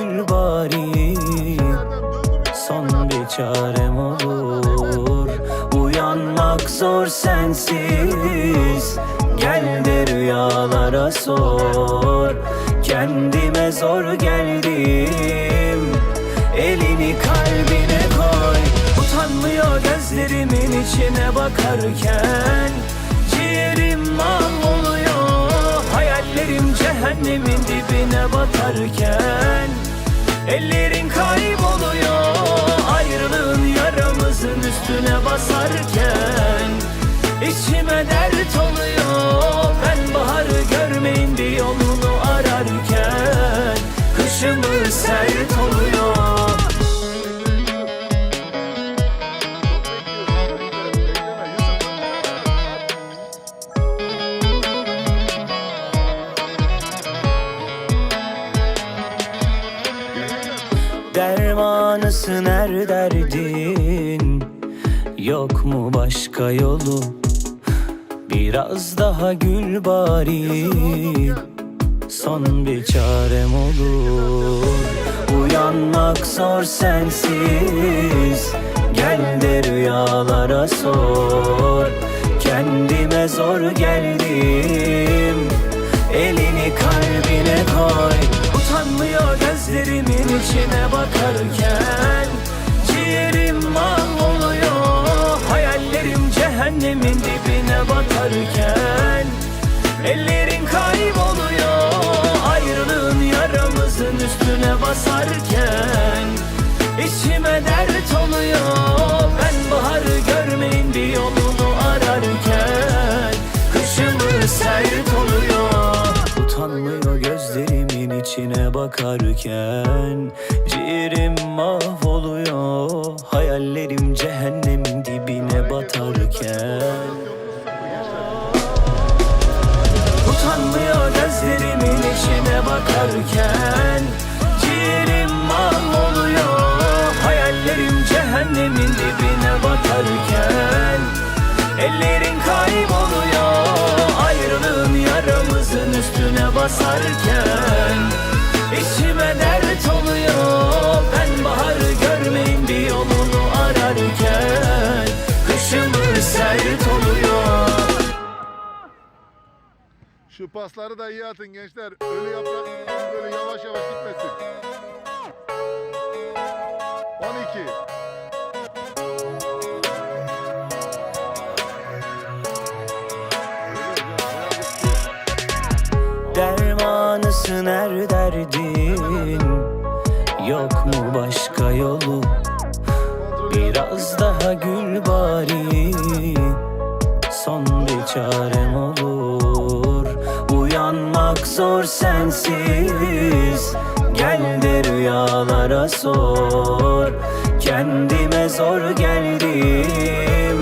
gül bari. Son bir çarem olur. Uyanmak zor sensiz. Gel de rüyalara sor. Kendime zor geldim. Elini kalbine koy. Utanmıyor gözlerimin içine bakarken. Ciğerim mahvoluyor. Hayallerim cehennemin dibine batarken Ellerin kayboluyor Ayrılığın yaramızın üstüne basarken İçime dert oluyor. Ben baharı görmeyin bir yolunu ararken Kışımı sert oluyor yolu. Biraz daha gül bari. Son bir çarem olur. Uyanmak zor sensiz. Gel de rüyalara sor. Kendime zor geldim. Elini kalbine koy. Utanmıyor gözlerimin içine bakarken cehennemin dibine batarken Ellerin kayboluyor Ayrılığın yaramızın üstüne basarken İçime dert oluyor Ben baharı görmeyin bir yolunu ararken Kışımı sert oluyor. Utanmıyor gözlerimin içine bakarken bakarken Ciğerim mahvoluyor. Hayallerim cehennemin dibine batarken Ellerin kayboluyor. Ayrılığın yaramızın üstüne basarken İçime dert oluyor. Ben baharı görmeyin bir yolunu ararken Kışımı sert oluyor. Şu pasları da iyi atın gençler. Ölü yaprak yavaş yavaş gitmesin. 12. Dermanısın her derdin Yok mu başka yolu Biraz daha gül bari Son bir çarem olur Uyanmak zor sensiz. Gel de rüyalara sor. Kendime zor geldim.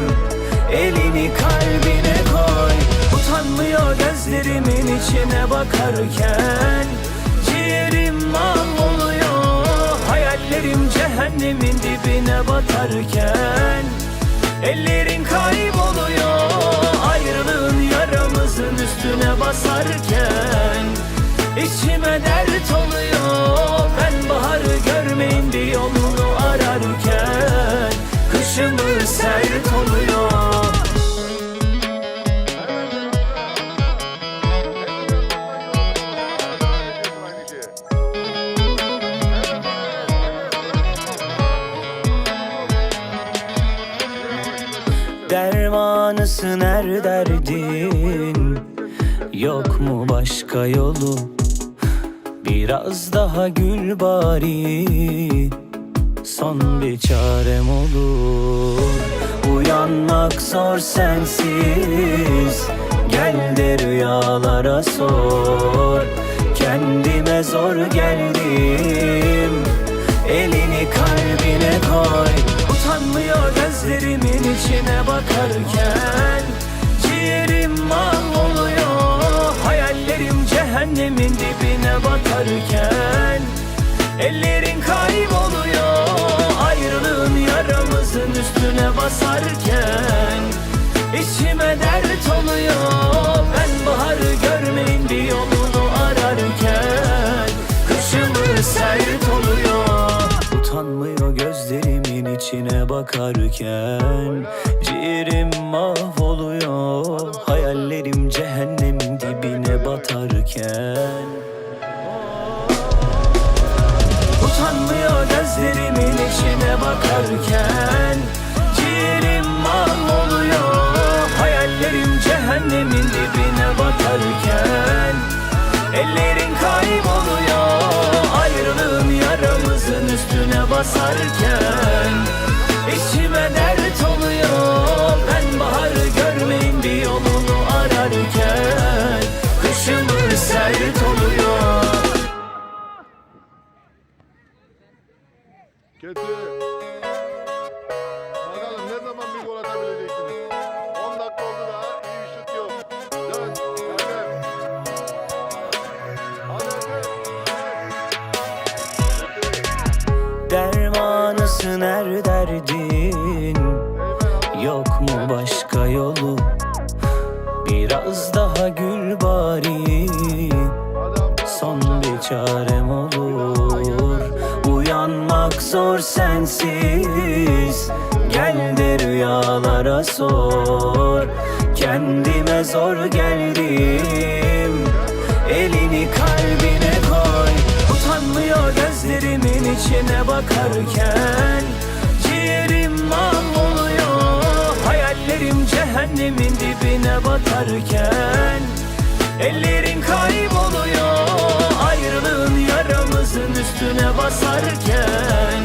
Elini kalbine koy. Utanmıyor gözlerimin içine bakarken. Ciğerim mahvoluyor. Hayallerim cehennemin dibine batarken Ellerin kayboluyor yaramızın üstüne basarken İçime dert oluyor. Ben baharı görmeyin bir yolunu ararken Kışımı sert oluyor başka yolu. Biraz daha gül bari. Son bir çarem olur. Uyanmak zor sensiz. Gel de rüyalara sor. Kendime zor geldim. Elini kalbine koy. Utanmıyor gözlerimin içine bakarken sararken Ellerin kayboluyor Ayrılığın yaramızın üstüne basarken İçime dert oluyor Ben baharı görmeyin bir yolunu ararken Kışımı sert oluyor. Utanmıyor gözlerimin içine bakarken Ciğerim mahvoluyor basarken çarem olur. Uyanmak zor sensiz. Gel de rüyalara sor. Kendime zor geldim. Elini kalbine koy. Utanmıyor gözlerimin içine bakarken. Ciğerim mahvoluyor. Hayallerim cehennemin dibine batarken. Ellerin kayboluyor üstüne basarken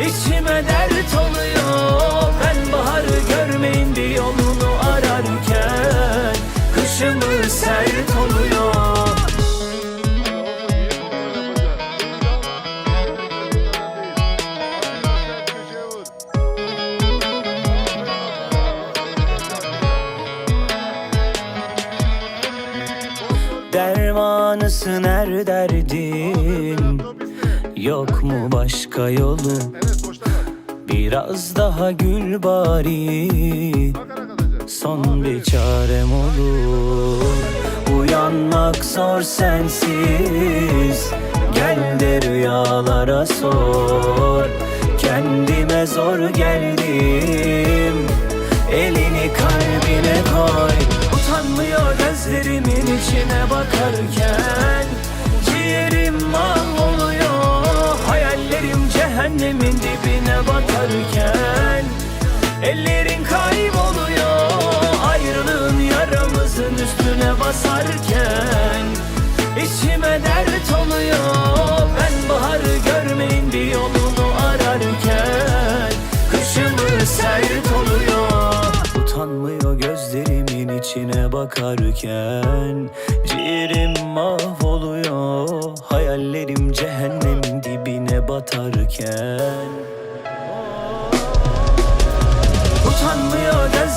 İçime dert oluyor. Ben baharı görmeyin bir yolunu ararken Kışımı sert oluyor. Olsun iyi kontrol Yok mu başka yolu. Biraz daha gül bari. Son bir çarem olur. Uyanmak zor sensiz. Gel de rüyalara sor. Kendime zor geldim. Elini kalbine koy. Utanmıyor gözlerimin içine bakarken. Ciğerim Hayallerim cehennemin dibine batarken Ellerin kayboluyor Ayrılığın yaramızın üstüne basarken İçime dert oluyor Ben baharı görmeyin bir yolunu ararken Kışımı sert oluyor. Utanmıyor gözlerimin içine bakarken Ciğerim mahvoluyor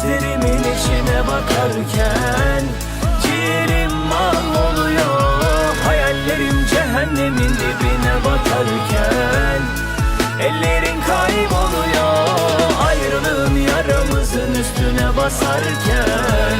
gözlerimin içine bakarken Ciğerim mahvoluyor. Hayallerim cehennemin dibine batarken Ellerin kayboluyor. Ayrılığın yaramızın üstüne basarken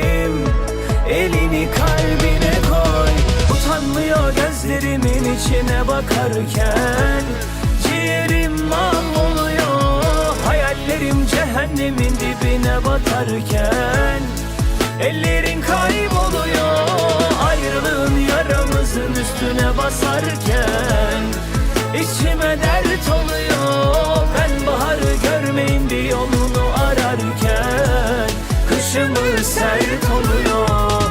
gözlerimin içine bakarken Ciğerim mahvoluyor. Hayallerim cehennemin dibine batarken Ellerin kayboluyor. Ayrılığın yaramızın üstüne basarken İçime dert oluyor. Ben baharı görmeyin bir yolunu ararken Kışımı sert oluyor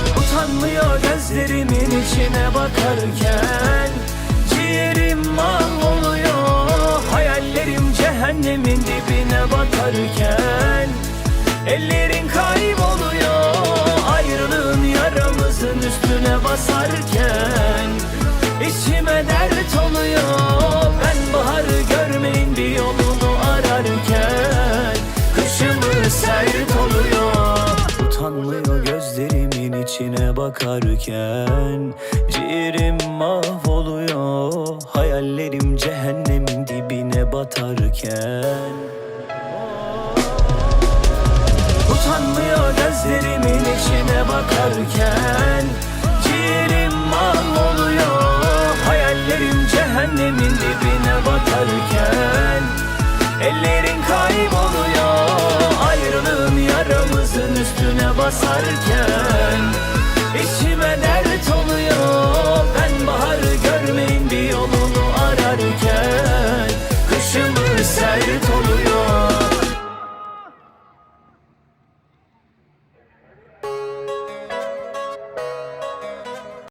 gözlerimin içine bakarken Ciğerim mahvoluyor Hayallerim cehennemin dibine batarken Ellerin kayboluyor Ayrılığın yaramızın üstüne basarken İçime dert oluyor bakarken Ciğerim mahvoluyor Hayallerim cehennemin dibine batarken. Utanmıyor gözlerimin içine bakarken Ciğerim mahvoluyor Hayallerim cehennemin dibine batarken. Ellerin kayboluyor Ayrılığın yaramızın üstüne basarken İçime dert oluyor. Ben baharı görmeyin bir yolunu ararken.